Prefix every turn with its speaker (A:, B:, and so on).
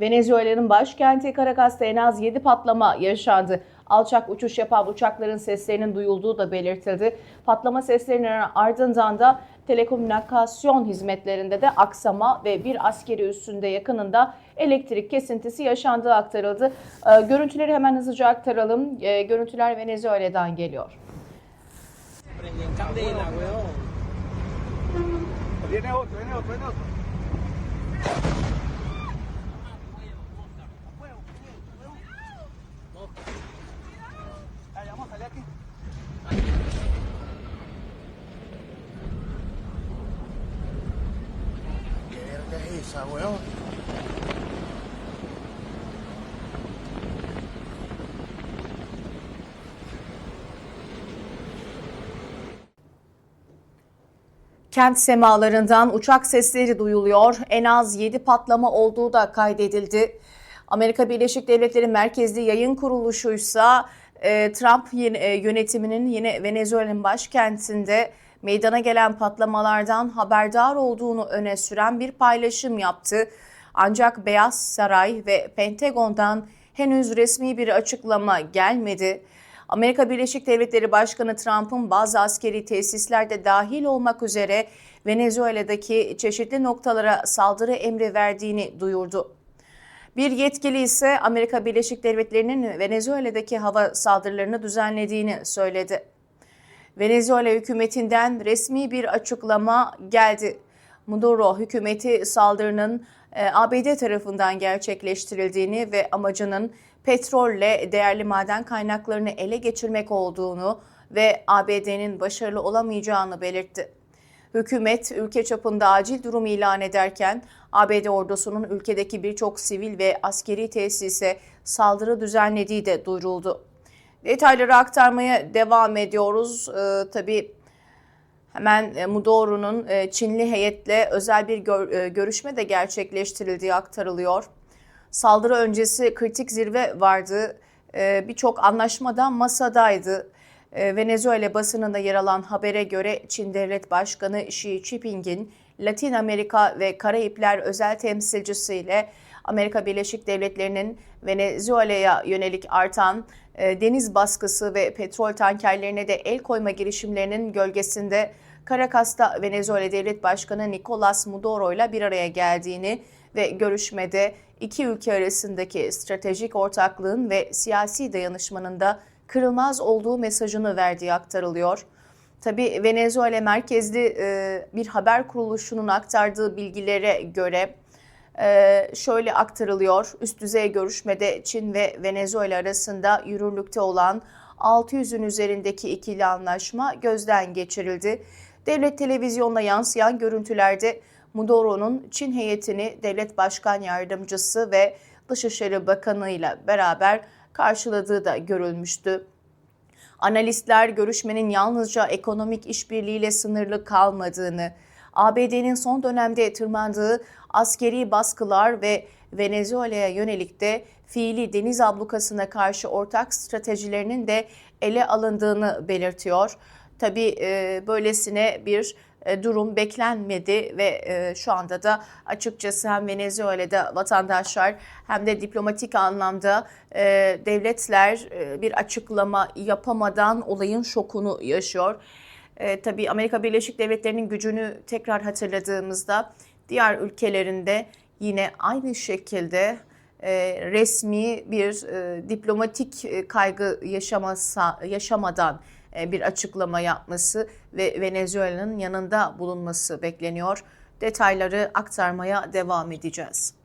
A: Venezuela'nın başkenti Caracas'ta en az 7 patlama yaşandı. Alçak uçuş yapan uçakların seslerinin duyulduğu da belirtildi. Patlama seslerinin ardından da telekomünikasyon hizmetlerinde de aksama ve bir askeri üssünde yakınında elektrik kesintisi yaşandığı aktarıldı. Ee, Görüntüleri hemen hızlıca aktaralım. Ee, Görüntüler Venezuela'dan geliyor.
B: Viene otro, viene otro, viene otro. Esa, weón?
A: Kent semalarından uçak sesleri duyuluyor. En az 7 patlama olduğu da kaydedildi. Amerika Birleşik Devletleri Merkezli Yayın Kuruluşu'ysa e, Trump yeni- e, yönetiminin yine Venezuela'nın başkentinde meydana gelen patlamalardan haberdar olduğunu öne süren bir paylaşım yaptı. Ancak Beyaz Saray ve Pentagon'dan henüz resmi bir açıklama gelmedi. Amerika Birleşik Devletleri Başkanı Trump'ın bazı askeri tesislerde dahil olmak üzere Venezuela'daki çeşitli noktalara saldırı emri verdiğini duyurdu. Bir yetkili ise Amerika Birleşik Devletleri'nin Venezuela'daki hava saldırılarını düzenlediğini söyledi. Venezuela hükümetinden resmi bir açıklama geldi. Maduro hükümeti saldırının e, ABD tarafından gerçekleştirildiğini ve amacının petrolle değerli maden kaynaklarını ele geçirmek olduğunu ve ABD'nin başarılı olamayacağını belirtti. Hükümet ülke çapında acil durum ilan ederken ABD ordusunun ülkedeki birçok sivil ve askeri tesise saldırı düzenlediği de duyuruldu. Detayları aktarmaya devam ediyoruz. Ee, tabii hemen e, Mudoru'nun e, Çinli heyetle özel bir e, görüşme de gerçekleştirildiği aktarılıyor. Saldırı öncesi kritik zirve vardı. Ee, Birçok anlaşmadan masadaydı. Ee, Venezuela basınında yer alan habere göre Çin Devlet Başkanı Xi Jinping'in Latin Amerika ve Karayipler özel temsilcisiyle Amerika Birleşik Devletleri'nin Venezuela'ya yönelik artan e, deniz baskısı ve petrol tankerlerine de el koyma girişimlerinin gölgesinde Caracas'ta Venezuela Devlet Başkanı Nicolas Maduro ile bir araya geldiğini ve görüşmede iki ülke arasındaki stratejik ortaklığın ve siyasi dayanışmanın da kırılmaz olduğu mesajını verdiği aktarılıyor. Tabii Venezuela merkezli e, bir haber kuruluşunun aktardığı bilgilere göre e, şöyle aktarılıyor. Üst düzey görüşmede Çin ve Venezuela arasında yürürlükte olan 600'ün üzerindeki ikili anlaşma gözden geçirildi. Devlet televizyonuna yansıyan görüntülerde Maduro'nun Çin heyetini Devlet Başkan Yardımcısı ve Dışişleri Bakanı ile beraber karşıladığı da görülmüştü. Analistler görüşmenin yalnızca ekonomik işbirliğiyle sınırlı kalmadığını, ABD'nin son dönemde tırmandığı askeri baskılar ve Venezuela'ya yönelik de fiili deniz ablukasına karşı ortak stratejilerinin de ele alındığını belirtiyor. Tabii e, böylesine bir durum beklenmedi ve e, şu anda da açıkçası hem Venezuela'da vatandaşlar hem de diplomatik anlamda e, devletler e, bir açıklama yapamadan olayın şokunu yaşıyor. E, tabii Amerika Birleşik Devletleri'nin gücünü tekrar hatırladığımızda diğer ülkelerinde yine aynı şekilde e, resmi bir e, diplomatik e, kaygı yaşamasa, yaşamadan e, bir açıklama yapması ve Venezuela'nın yanında bulunması bekleniyor. Detayları aktarmaya devam edeceğiz.